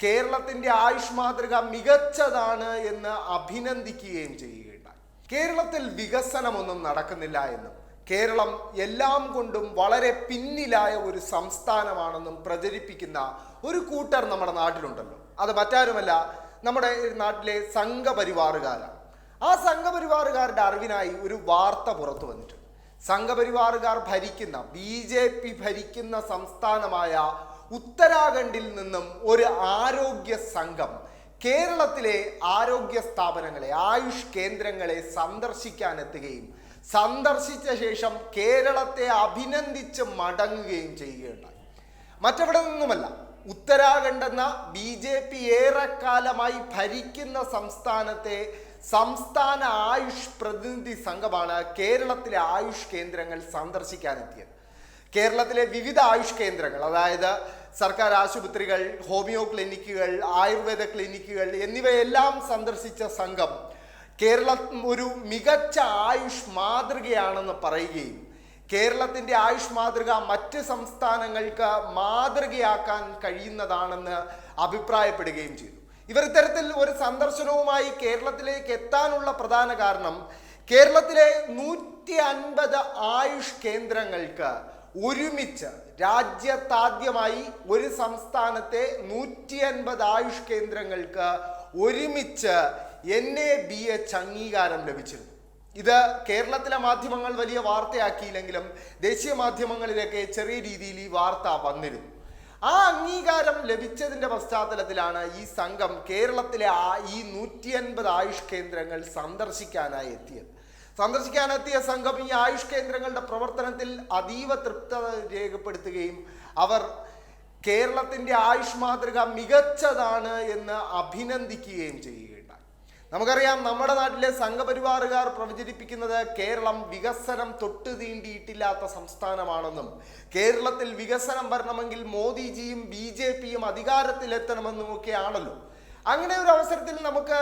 കേരളത്തിന്റെ ആയുഷ് മാതൃക മികച്ചതാണ് എന്ന് അഭിനന്ദിക്കുകയും ചെയ്യുകയുണ്ടായി. കേരളത്തിൽ വികസനമൊന്നും നടക്കുന്നില്ല എന്നും കേരളം എല്ലാം കൊണ്ടും വളരെ പിന്നിലായ ഒരു സംസ്ഥാനമാണെന്നും പ്രചരിപ്പിക്കുന്ന ഒരു കൂട്ടർ നമ്മുടെ നാട്ടിലുണ്ടല്ലോ. അത് മറ്റാരുമല്ല നമ്മുടെ നാട്ടിലെ സംഘപരിവാറുകാരാണ്. ആ സംഘപരിവാറുകാരുടെ അറിവിനായി ഒരു വാർത്ത പുറത്തു വന്നിട്ടുണ്ട്. സംഘപരിവാറുകാർ ഭരിക്കുന്ന ബി ഭരിക്കുന്ന സംസ്ഥാനമായ ഉത്തരാഖണ്ഡിൽ നിന്നും ഒരു ആരോഗ്യ സംഘം കേരളത്തിലെ ആരോഗ്യ സ്ഥാപനങ്ങളെ ആയുഷ് കേന്ദ്രങ്ങളെ സന്ദർശിക്കാൻ എത്തുകയും സന്ദർശിച്ച ശേഷം കേരളത്തെ അഭിനന്ദിച്ച് മടങ്ങുകയും ചെയ്യുകയുണ്ടായി. മറ്റെവിടെ നിന്നുമല്ല ഉത്തരാഖണ്ഡ് എന്ന ബി ജെ പി ഏറെക്കാലമായി ഭരിക്കുന്ന സംസ്ഥാനത്തെ സംസ്ഥാന ആയുഷ് പ്രതിനിധി സംഘമാണ് കേരളത്തിലെ ആയുഷ് കേന്ദ്രങ്ങൾ സന്ദർശിക്കാനെത്തിയത് കേരളത്തിലെ വിവിധ ആയുഷ് കേന്ദ്രങ്ങൾ അതായത് സർക്കാർ ആശുപത്രികൾ ഹോമിയോ ക്ലിനിക്കുകൾ ആയുർവേദ ക്ലിനിക്കുകൾ എന്നിവയെല്ലാം സന്ദർശിച്ച സംഘം കേരളം ഒരു മികച്ച ആയുഷ് മാതൃകയാണെന്ന് പറയുകയും കേരളത്തിന്റെ ആയുഷ് മാതൃക മറ്റ് സംസ്ഥാനങ്ങൾക്ക് മാതൃകയാക്കാൻ കഴിയുന്നതാണെന്ന് അഭിപ്രായപ്പെടുകയും ചെയ്തു. ഇവർ ഇത്തരത്തിൽ ഒരു സന്ദർശനവുമായി കേരളത്തിലേക്ക് എത്താനുള്ള പ്രധാന കാരണം കേരളത്തിലെ നൂറ്റി അൻപത് ആയുഷ് കേന്ദ്രങ്ങൾക്ക് ഒരുമിച്ച് രാജ്യത്താദ്യമായി ഒരു സംസ്ഥാനത്തെ നൂറ്റി അൻപത് ആയുഷ് കേന്ദ്രങ്ങൾക്ക് ഒരുമിച്ച് എൻ എ ബി എച്ച് അംഗീകാരം ലഭിച്ചിരുന്നു. ഇത് കേരളത്തിലെ മാധ്യമങ്ങൾ വലിയ വാർത്തയാക്കിയില്ലെങ്കിലും ദേശീയ മാധ്യമങ്ങളിലൊക്കെ ചെറിയ രീതിയിൽ ഈ വാർത്ത വന്നിരുന്നു. ആ അംഗീകാരം ലഭിച്ചതിന്റെ പശ്ചാത്തലത്തിലാണ് ഈ സംഘം കേരളത്തിലെ ഈ നൂറ്റി അൻപത് ആയുഷ് കേന്ദ്രങ്ങൾ സന്ദർശിക്കാനായി എത്തിയത്. സന്ദർശിക്കാനെത്തിയ സംഘം ഈ ആയുഷ് കേന്ദ്രങ്ങളുടെ പ്രവർത്തനത്തിൽ അതീവ തൃപ്തത രേഖപ്പെടുത്തുകയും അവർ കേരളത്തിന്റെ ആയുഷ് മാതൃക മികച്ചതാണ് എന്ന് അഭിനന്ദിക്കുകയും ചെയ്യുകയുണ്ടായി. നമുക്കറിയാം നമ്മുടെ നാട്ടിലെ സംഘപരിവാറുകാർ പ്രചരിപ്പിക്കുന്നത് കേരളം വികസനം തൊട്ട് തീണ്ടിയിട്ടില്ലാത്ത സംസ്ഥാനമാണെന്നും കേരളത്തിൽ വികസനം വരണമെങ്കിൽ മോദിജിയും ബി ജെ പിയും അധികാരത്തിലെത്തണമെന്നും ഒക്കെയാണല്ലോ അങ്ങനെ ഒരു അവസരത്തിൽ നമുക്ക്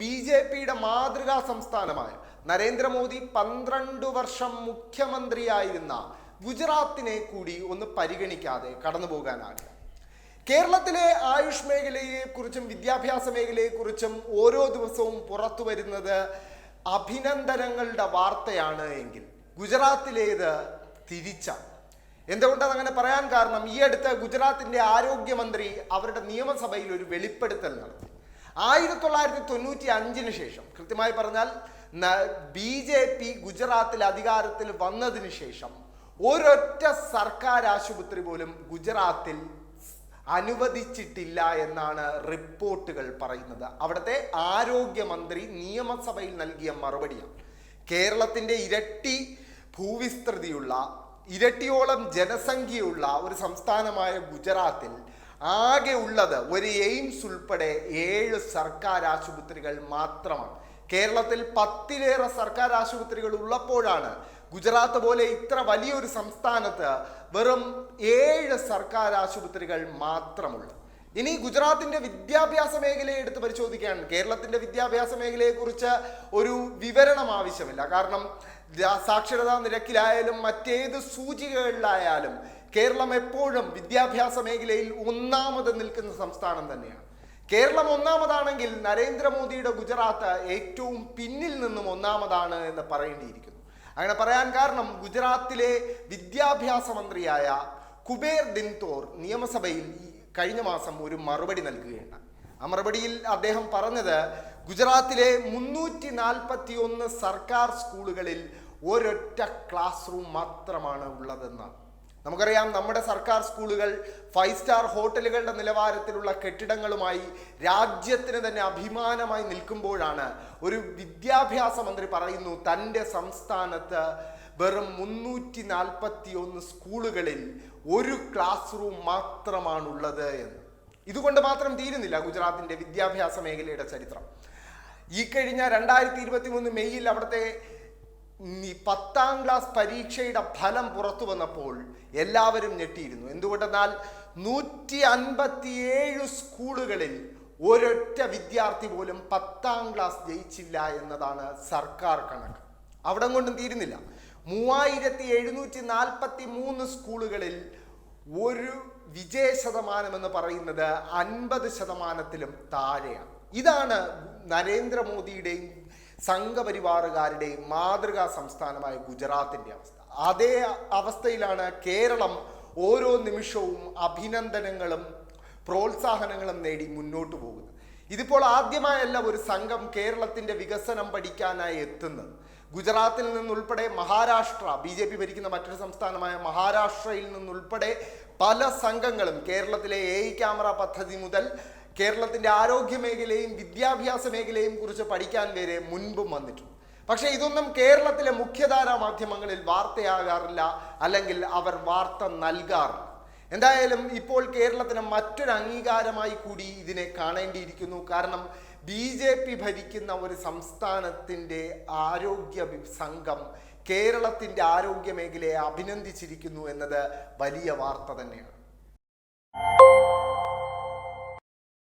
ബി ജെ പിയുടെ മാതൃകാ സംസ്ഥാനമായ നരേന്ദ്രമോദി പന്ത്രണ്ട് വർഷം മുഖ്യമന്ത്രിയായിരുന്ന ഗുജറാത്തിനെ കൂടി ഒന്ന് പരിഗണിക്കാതെ കടന്നു പോകാനാകില്ല കേരളത്തിലെ ആയുഷ് മേഖലയെക്കുറിച്ചും വിദ്യാഭ്യാസ മേഖലയെക്കുറിച്ചും ഓരോ ദിവസവും പുറത്തു വരുന്നത് അഭിനന്ദനങ്ങളുടെ വാർത്തയാണ് എങ്കിൽ ഗുജറാത്തിലേത് തിരിച്ചാണ്. എന്തുകൊണ്ടാണ് അങ്ങനെ പറയാൻ കാരണം ഈ അടുത്ത് ഗുജറാത്തിന്റെ ആരോഗ്യമന്ത്രി അവരുടെ നിയമസഭയിൽ ഒരു വെളിപ്പെടുത്തൽ നടത്തി. ആയിരത്തി തൊള്ളായിരത്തി തൊണ്ണൂറ്റി അഞ്ചിന് ശേഷം കൃത്യമായി പറഞ്ഞാൽ ബി ജെ പി ഗുജറാത്തിൽ അധികാരത്തിൽ വന്നതിന് ശേഷം ഒരൊറ്റ സർക്കാർ ആശുപത്രി പോലും ഗുജറാത്തിൽ അനുവദിച്ചിട്ടില്ല എന്നാണ് റിപ്പോർട്ടുകൾ പറയുന്നത്. അവിടുത്തെ ആരോഗ്യമന്ത്രി നിയമസഭയിൽ നൽകിയ മറുപടിയാണ്. കേരളത്തിന്റെ ഇരട്ടി ഭൂവിസ്തൃതിയുള്ള ഇരട്ടിയോളം ജനസംഖ്യയുള്ള ഒരു സംസ്ഥാനമായ ഗുജറാത്തിൽ ആകെ ഉള്ളത് ഒരു എയിംസ് ഉൾപ്പെടെ ഏഴ് സർക്കാർ ആശുപത്രികൾ മാത്രമാണ്. കേരളത്തിൽ പത്തിലേറെ സർക്കാർ ആശുപത്രികൾ ഉള്ളപ്പോഴാണ് ഗുജറാത്ത് പോലെ ഇത്ര വലിയൊരു സംസ്ഥാനത്ത് വെറും ഏഴ് സർക്കാർ ആശുപത്രികൾ മാത്രമുള്ളു. ഇനി ഗുജറാത്തിന്റെ വിദ്യാഭ്യാസ മേഖലയെ എടുത്ത് പരിശോധിക്കുകയാണ്. കേരളത്തിന്റെ വിദ്യാഭ്യാസ മേഖലയെക്കുറിച്ച് ഒരു വിവരണം ആവശ്യമില്ല. കാരണം സാക്ഷരതാ നിരക്കിലായാലും മറ്റേത് സൂചികകളിലായാലും കേരളം എപ്പോഴും വിദ്യാഭ്യാസ മേഖലയിൽ ഒന്നാമത് നിൽക്കുന്ന സംസ്ഥാനം തന്നെയാണ്. കേരളം ഒന്നാമതാണെങ്കിൽ നരേന്ദ്രമോദിയുടെ ഗുജറാത്ത് ഏറ്റവും പിന്നിൽ നിന്നും ഒന്നാമതാണ് എന്ന് പറയേണ്ടിയിരിക്കുന്നു. അങ്ങനെ പറയാൻ കാരണം ഗുജറാത്തിലെ വിദ്യാഭ്യാസ മന്ത്രിയായ കുബേർ ദിൻതോർ നിയമസഭയിൽ കഴിഞ്ഞ മാസം ഒരു മറുപടി നൽകുകയുണ്ടായി ആ മറുപടിയിൽ അദ്ദേഹം പറഞ്ഞത് ഗുജറാത്തിലെ മുന്നൂറ്റി നാൽപ്പത്തി ഒന്ന് സർക്കാർ സ്കൂളുകളിൽ ഒരൊറ്റ ക്ലാസ് റൂം മാത്രമാണ് ഉള്ളതെന്ന്. നമുക്കറിയാം നമ്മുടെ സർക്കാർ സ്കൂളുകൾ ഫൈവ് സ്റ്റാർ ഹോട്ടലുകളുടെ നിലവാരത്തിലുള്ള കെട്ടിടങ്ങളുമായി രാജ്യത്തിന് തന്നെ അഭിമാനമായി നിൽക്കുമ്പോഴാണ് ഒരു വിദ്യാഭ്യാസ മന്ത്രി പറയുന്നു തന്റെ സംസ്ഥാനത്ത് വെറും മുന്നൂറ്റി നാൽപ്പത്തി ഒന്ന് സ്കൂളുകളിൽ ഒരു ക്ലാസ് റൂം മാത്രമാണുള്ളത് എന്ന്. ഇതുകൊണ്ട് മാത്രം തീരുന്നില്ല ഗുജറാത്തിന്റെ വിദ്യാഭ്യാസ മേഖലയുടെ ചരിത്രം. ഈ കഴിഞ്ഞ രണ്ടായിരത്തി ഇരുപത്തി മൂന്ന് മെയ്യിൽ അവിടുത്തെ പത്താം ക്ലാസ് പരീക്ഷയുടെ ഫലം പുറത്തു വന്നപ്പോൾ എല്ലാവരും ഞെട്ടിയിരുന്നു. എന്തുകൊണ്ടെന്നാൽ നൂറ്റി അൻപത്തിയേഴ് സ്കൂളുകളിൽ ഒരൊറ്റ വിദ്യാർത്ഥി പോലും പത്താം ക്ലാസ് ജയിച്ചില്ല എന്നതാണ് സർക്കാർ കണക്ക്. അവിടെ കൊണ്ടും തീരുന്നില്ല. മൂവായിരത്തി എഴുന്നൂറ്റി നാൽപ്പത്തി മൂന്ന് സ്കൂളുകളിൽ ഒരു വിജയ ശതമാനം എന്ന് പറയുന്നത് അൻപത് ശതമാനത്തിലും താഴെയാണ്. ഇതാണ് നരേന്ദ്രമോദിയുടെയും സംഘപരിവാറുകാരുടെയും മാതൃകാ സംസ്ഥാനമായ ഗുജറാത്തിന്റെ അവസ്ഥ. അതേ അവസ്ഥയിലാണ് കേരളം ഓരോ നിമിഷവും അഭിനന്ദനങ്ങളും പ്രോത്സാഹനങ്ങളും നേടി മുന്നോട്ട് പോകുന്നത്. ഇതിപ്പോൾ ആദ്യമായല്ല ഒരു സംഘം കേരളത്തിന്റെ വികസനം പഠിക്കാനായി എത്തുന്നത്. ഗുജറാത്തിൽ നിന്നുൾപ്പെടെ മഹാരാഷ്ട്ര ബി ജെ പി ഭരിക്കുന്ന മറ്റൊരു സംസ്ഥാനമായ മഹാരാഷ്ട്രയിൽ നിന്നുൾപ്പെടെ പല സംഘങ്ങളും കേരളത്തിലെ എ ക്യാമറ പദ്ധതി മുതൽ കേരളത്തിന്റെ ആരോഗ്യ മേഖലയും വിദ്യാഭ്യാസ മേഖലയും കുറിച്ച് പഠിക്കാൻ വരെ മുൻപും വന്നിട്ടുണ്ട്. പക്ഷേ ഇതൊന്നും കേരളത്തിലെ മുഖ്യധാരാ മാധ്യമങ്ങളിൽ വാർത്തയാകാറില്ല അല്ലെങ്കിൽ അവർ വാർത്ത നൽകാറില്ല. എന്തായാലും ഇപ്പോൾ കേരളത്തിന് മറ്റൊരു അംഗീകാരമായി കൂടി ഇതിനെ കാണേണ്ടിയിരിക്കുന്നു. കാരണം ബി ജെ പി ഭരിക്കുന്ന ഒരു സംസ്ഥാനത്തിന്റെ ആരോഗ്യ സംഘം കേരളത്തിന്റെ ആരോഗ്യ മേഖലയെ അഭിനന്ദിച്ചിരിക്കുന്നു എന്നത് വലിയ വാർത്ത തന്നെയാണ്.